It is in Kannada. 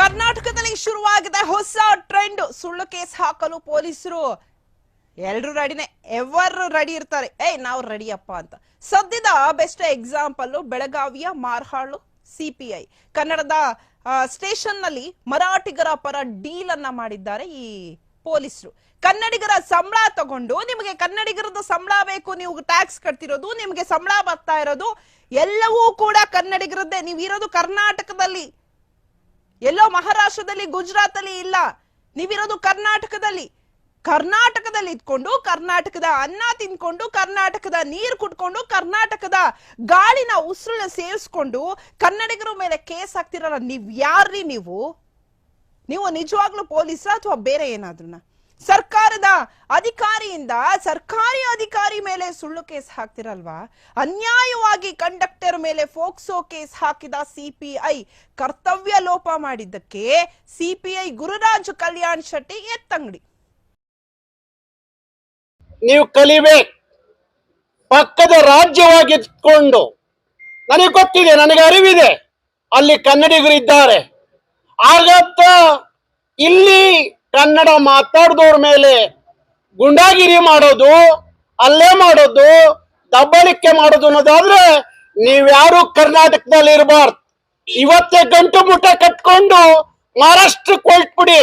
ಕರ್ನಾಟಕದಲ್ಲಿ ಶುರುವಾಗಿದೆ ಹೊಸ ಟ್ರೆಂಡ್. ಸುಳ್ಳು ಕೇಸ್ ಹಾಕಲು ಪೊಲೀಸರು ಎಲ್ರು ರೆಡಿನೇ ಎವರು ರೆಡಿ ಇರ್ತಾರೆ. ಏಯ್, ನಾವು ರೆಡಿಯಪ್ಪ ಅಂತ. ಸದ್ಯದ ಬೆಸ್ಟ್ ಎಕ್ಸಾಂಪಲ್ ಬೆಳಗಾವಿಯ ಮಾರ್ಹಾಳು ಸಿಪಿಐ. ಕನ್ನಡದ ಸ್ಟೇಷನ್ನಲ್ಲಿ ಮರಾಠಿಗರ ಪರ ಡೀಲ್ ಅನ್ನ ಮಾಡಿದ್ದಾರೆ ಈ ಪೊಲೀಸರು. ಕನ್ನಡಿಗರ ಸಂಬಳ ತಗೊಂಡು ನಿಮಗೆ ಕನ್ನಡಿಗರದ ಸಂಬಳ ಬೇಕು, ನೀವು ಟ್ಯಾಕ್ಸ್ ಕಟ್ತಿರೋದು, ನಿಮಗೆ ಸಂಬಳ ಬರ್ತಾ ಇರೋದು, ಎಲ್ಲವೂ ಕೂಡ ಕನ್ನಡಿಗರದ್ದೇ. ನೀವು ಇರೋದು ಕರ್ನಾಟಕದಲ್ಲಿ. ಎಲ್ಲೋ ಮಹಾರಾಷ್ಟ್ರದಲ್ಲಿ ಗುಜರಾತ್ ಅಲ್ಲಿ ಇಲ್ಲ. ನೀವಿರೋದು ಕರ್ನಾಟಕದಲ್ಲಿ. ಕರ್ನಾಟಕದಲ್ಲಿ ಇದ್ಕೊಂಡು, ಕರ್ನಾಟಕದ ಅನ್ನ ತಿನ್ಕೊಂಡು ಕರ್ನಾಟಕದ ನೀರು ಕುಟ್ಕೊಂಡು ಕರ್ನಾಟಕದ ಗಾಳಿನ ಉಸಿರನ್ನ ಸೇವಿಸ್ಕೊಂಡು ಕನ್ನಡಿಗರ ಮೇಲೆ ಕೇಸ್ ಹಾಕ್ತಿರಲ್ಲ ನೀವ್ ಯಾರ್ರಿ ನೀವು? ನೀವು ನಿಜವಾಗ್ಲೂ ಪೊಲೀಸ ಅಥವಾ ಬೇರೆ ಏನಾದ್ರೂನ? ಸರ್ಕಾರದ ಅಧಿಕಾರಿಯಿಂದ ಸರ್ಕಾರಿ ಅಧಿಕಾರಿ ಮೇಲೆ ಸುಳ್ಳು ಕೇಸ್ ಹಾಕ್ತಿರಲ್ವಾ? ಅನ್ಯಾಯವಾಗಿ ಕಂಡಕ್ಟರ್ ಮೇಲೆ ಫೋಕ್ಸೋ ಕೇಸ್ ಹಾಕಿದ ಸಿಪಿಐ ಕರ್ತವ್ಯ ಲೋಪ ಮಾಡಿದ್ದಕ್ಕೆ ಸಿಪಿಐ ಗುರುರಾಜ್ ಕಲ್ಯಾಣ್ ಶೆಟ್ಟಿ ಎತ್ತಂಗಡಿ. ನೀವು ಕಲಿಬೇಕು ಪಕ್ಕದ ರಾಜ್ಯವಾಗಿದ್ಕೊಂಡು ನನಗೆ ಗೊತ್ತಿದೆ, ನನಗೆ ಅರಿವಿದೆ. ಅಲ್ಲಿ ಕನ್ನಡಿಗರು ಇದ್ದಾರೆ. ಆಗತ್ತ ಇಲ್ಲಿ ಕನ್ನಡ ಮಾತಾಡ್ದವ್ರ ಮೇಲೆ ಗುಂಡಾಗಿರಿ ಮಾಡೋದು, ಅಲ್ಲೇ ಮಾಡೋದು, ದಬ್ಬಳಿಕೆ ಮಾಡೋದು ಅನ್ನೋದಾದ್ರೆ ನೀವ್ಯಾರು ಕರ್ನಾಟಕದಲ್ಲಿ ಇರಬಾರ್ದು ಇವತ್ತೇ ಗಂಟು ಮುಟ್ಟ ಕಟ್ಕೊಂಡು ಮಹಾರಾಷ್ಟ್ರಕ್ಕೆ ಹೊರಟ್ಬಿಡಿ.